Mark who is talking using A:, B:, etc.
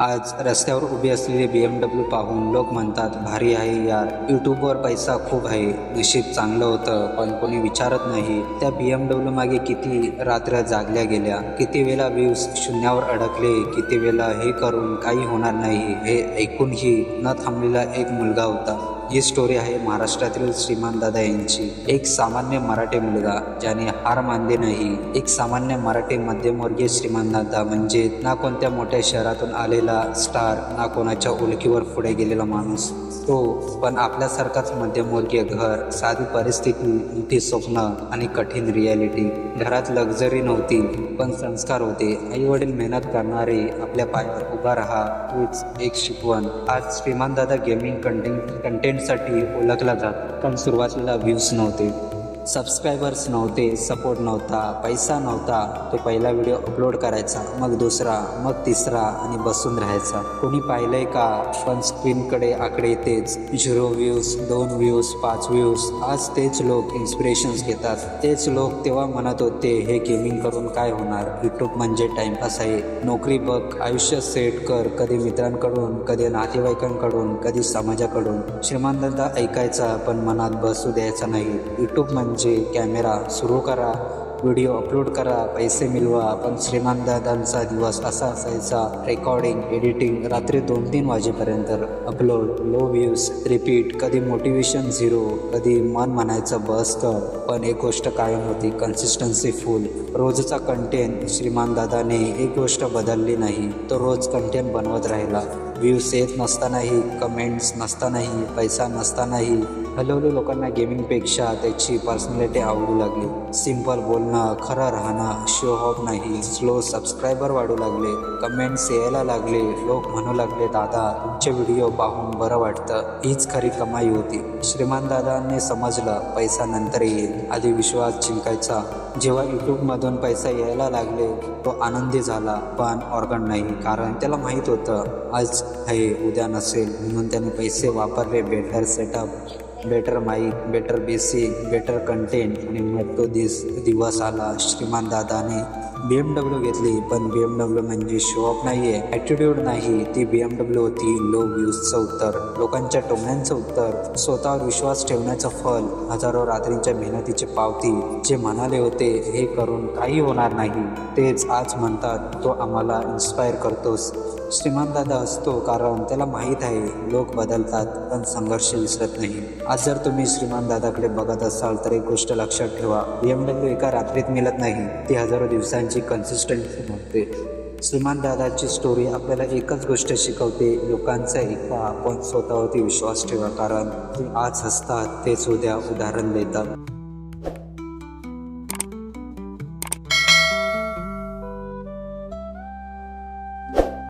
A: आज रस्त्यावर उभी असलेली बी एम डब्ल्यू पाहून लोक म्हणतात भारी आहे यार. यूट्यूबवर पैसा खूप आहे. नशीब चांगलं होतं पण कोणी विचारत नाही. त्या बी एम डब्ल्यू मागे किती रात्र जागल्या गेल्या? किती वेळा व्ह्यूज शून्यावर अडकले? किती वेळा हे करून काही होणार नाही? हे ऐकूनही न थांबलेला एक मुलगा होता. ही स्टोरी आहे महाराष्ट्रातील श्रीमान दादा यांची. एक सामान्य मराठी मुलगा ज्याने हार मानली नाही. एक सामान्य मराठी मध्यमवर्गीय श्रीमान दादा म्हणजे ना कोणत्या मोठ्या शहरातून आलेला स्टार ना कोणाच्या ओळखीवर पुढे गेलेला माणूस. तो पण आपल्यासारखाच मध्यमवर्गीय घर साधी परिस्थिती मोठी स्वप्न आणि कठीण रियालिटी घरात लक्झरी नव्हती पण संस्कार होते. आई वडील मेहनत करणारे आपल्या पायावर उभा राहा हीच एक शिकवण. आज श्रीमान दादा गेमिंग कंटेंट कंटेंटसाठी ओळखला जात पण सुरुवातीला व्ह्यूज नव्हते. सबस्क्रायबर्स नव्हते सपोर्ट नव्हता पैसा नव्हता तो पहिला व्हिडिओ अपलोड करायचा मग दुसरा मग तिसरा आणि बसून राहायचा. कोणी पाहिलंय का? पण स्क्रीनकडे आकडे तेच. झिरो व्ह्यूज दोन व्ह्यूज पाच व्ह्यूज आज तेच लोक इन्स्पिरेशन्स घेतात. तेच लोक तेव्हा म्हणत होते हे गेमिंग करून काय होणार? यूट्यूब म्हणजे टाइमपास आहे. नोकरी बघ आयुष्य सेट कर. कधी मित्रांकडून कधी नातेवाईकांकडून कधी समाजाकडून. श्रीमंतांचा ऐकायचा पण मनात बसू द्यायचा नाही. यूट्यूब म्हणजे कॅमेरा सुरू करा व्हिडिओ अपलोड करा पैसे मिळवा. पण श्रीमानदादांचा दिवस असा असायचा रेकॉर्डिंग एडिटिंग रात्री दोन तीन वाजेपर्यंत अपलोड लो व्ह्यूज रिपीट कधी मोटिवेशन झिरो कधी मन म्हणायचं बस तर पण एक गोष्ट कायम होती कन्सिस्टन्सी फुल रोजचा कंटेंट श्रीमान दादाने एक गोष्ट बदलली नाही तो रोज कंटेंट बनवत राहिला. व्ह्यूज येत नसतानाही कमेंट्स नसतानाही पैसा नसतानाही हळूहळू लोकांना गेमिंगपेक्षा त्याची पर्सनॅलिटी आवडू लागली. सिंपल बोलणं खरं राहणं शो ऑफ नाही स्लो सबस्क्रायबर वाढू लागले कमेंट्स यायला लागले लोक म्हणू लागले दादा तुमचे व्हिडिओ पाहून बरं वाटतं. हीच खरी कमाई होती. श्रीमान दादांनी समजलं पैसा नंतर येईल. आधी विश्वास जिंकायचा. जेव्हा यूट्यूबमधून पैसा यायला लागले तो आनंदी झाला पण ऑर्गन नाही कारण त्याला माहीत होतं आज आहे उद्या नसेल. म्हणून त्याने पैसे वापरले better setup better mic better basic better content आणि मग तो दिस दिवस आला. श्रीमान दादाने बी एम डब्ल्यू घेतली पण बी एम डब्ल्यू म्हणजे शो ऑफ नाही आहे ॲटिट्यूड नाही. ती बी एम डब्ल्यू होती लो व्ह्यूजचं उत्तर. लोकांच्या टोमण्यांचं उत्तर. स्वतःवर विश्वास ठेवण्याचं फल. हजारो रात्रींच्या मेहनतीची पावती. जे म्हणाले होते हे करून काही होणार नाही. तेच आज म्हणतात. तो आम्हाला इन्स्पायर करतोस. श्रीमान दादा असतो कारण त्याला माहीत आहे लोक बदलतात पण संघर्ष विसरत नाही. आज जर तुम्ही श्रीमान दादाकडे बघत असाल तर एक गोष्ट लक्षात ठेवा बी एम डब्ल्यू एका रात्रीत मिळत नाही ती हजारो दिवसांची कन्सिस्टन्सी म्हणते श्रीमान दादाची स्टोरी आपल्याला एकच गोष्ट शिकवते लोकांचा ऐका आपण स्वतःवरती विश्वास ठेवा कारण ते आज हसतात तेच उद्या उदाहरण देतात.